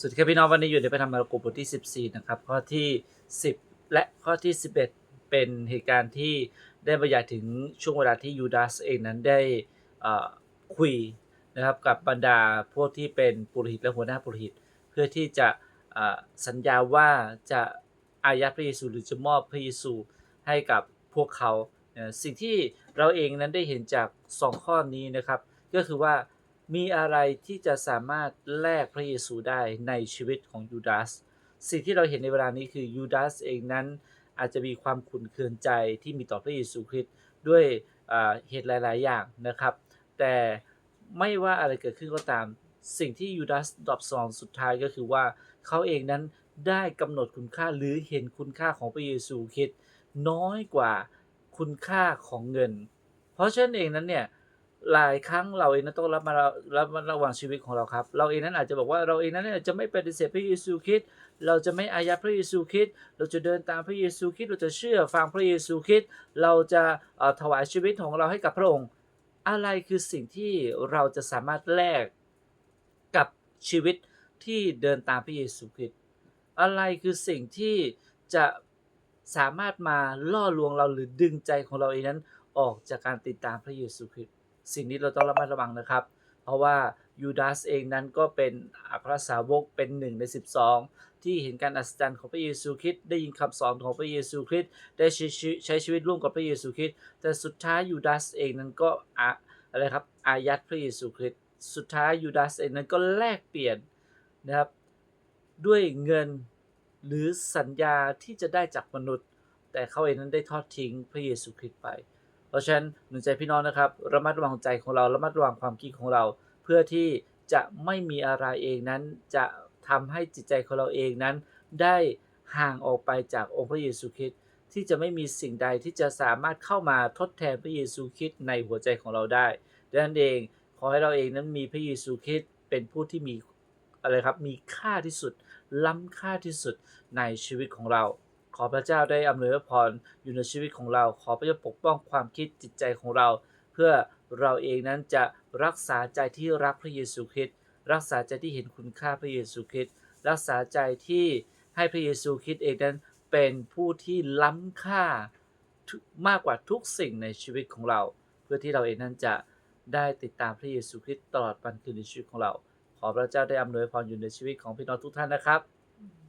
สวัสดีครับพี่น้องวันนี้อยู่ในพระธรรมมาระโกบทที่ 14 นะครับ ข้อที่ 10 และข้อที่ 11 เป็นเหตุการณ์ที่ได้บรรยายถึงช่วงเวลาที่ยูดาสเองนั้นได้คุยนะครับกับบรรดาพวกที่เป็นปุโรหิตและหัวหน้าปุโรหิต เพื่อที่จะสัญญาว่าจะอายัดพระเยซูหรือจะมอบพระเยซูให้กับพวกเขา สิ่งที่เราเองนั้นได้เห็นจาก 2 ข้อนี้นะครับ ก็คือว่า มีอะไรที่จะสามารถแลกพระเยซูได้ในชีวิตของยูดาส สิ่งที่เราเห็นในเวลานี้คือยูดาสเองนั้นอาจจะมีความขุ่นเคืองใจที่มีต่อพระเยซูคริสต์ด้วยเหตุหลาย ๆ อย่างนะครับ แต่ไม่ว่าอะไรเกิดขึ้นก็ตาม สิ่งที่ยูดาสตอบสนองสุดท้ายก็คือว่าเขาเองนั้นได้กำหนดคุณค่าหรือเห็นคุณค่าของพระเยซูคริสต์น้อยกว่าคุณค่าของเงิน เพราะฉะนั้นเองนั้นเนี่ย หลายครั้งเราเองนั้นต้องรับมารับมาระวังชีวิตของเราครับ เราเองนั้นอาจจะบอกว่าเราเองนั้นจะไม่ปฏิเสธพระเยซูคริสต์เราจะไม่อายัดพระเยซูคริสต์เราจะเดินตามพระเยซูคริสต์เราจะเชื่อฟังพระเยซูคริสต์เราจะถวายชีวิตของเราให้กับพระองค์ อะไรคือสิ่งที่เราจะสามารถแลกกับชีวิตที่เดินตามพระเยซูคริสต์อะไรคือสิ่งที่จะสามารถมาล่อลวงเราหรือดึงใจของเราเองนั้นออกจากการติดตามพระเยซูคริสต์ สิ่งนี้เราต้องระมัดระวังนะครับ เพราะว่ายูดาสเองนั้นก็เป็นอัครสาวกเป็นหนึ่งใน 12 ที่เห็นการอัศจรรย์ของพระเยซูคริสต์ได้ยินคำสอนของพระเยซูคริสต์ได้ใช้ชีวิตใช้ชีวิตร่วมกับพระเยซูคริสต์แต่สุดท้ายยูดาสเองนั้นก็อะอะไรครับอายัดพระเยซูคริสต์สุดท้ายยูดาสเองนั้นก็แลกเปลี่ยนนะครับด้วยเงินหรือสัญญาที่จะได้จากมนุษย์ แต่เขาเองนั้นได้ทอดทิ้งพระเยซูคริสต์ไป เพราะฉะนั้นหนุนใจพี่น้องนะครับ ระมัดระวังใจของเรา ระมัดระวังความคิดของเรา เพื่อที่จะไม่มีอะไรเองนั้น จะทำให้จิตใจของเราเองนั้น ได้ห่างออกไปจากองค์พระเยซูคริสต์ที่จะไม่มีสิ่งใดที่จะสามารถเข้ามาทดแทนพระเยซูคริสต์ในหัวใจของเราได้ดังนั้นเองขอให้เราเองนั้นมีพระเยซูคริสต์เป็นผู้ที่มีอะไรครับมีค่าที่สุด ล้ำค่าที่สุดในชีวิตของเรา ขอพระเจ้าได้อำนวยพรอยู่ในชีวิตของเรา ขอพระเจ้าปกป้องความคิดจิตใจของเรา เพื่อเราเองนั้นจะรักษาใจที่รักพระเยซูคริสต์รักษาใจที่เห็นคุณค่าพระเยซูคริสต์รักษาใจที่ให้พระเยซูคริสต์เองนั้นเป็นผู้ที่ล้ำค่ามากกว่าทุกสิ่งในชีวิตของเรา เพื่อที่เราเองนั้นจะได้ติดตามพระเยซูคริสต์ตลอดวันคืนในชีวิตของเรา ขอพระเจ้าได้อำนวยพรอยู่ในชีวิตของพี่น้องทุกท่านนะครับ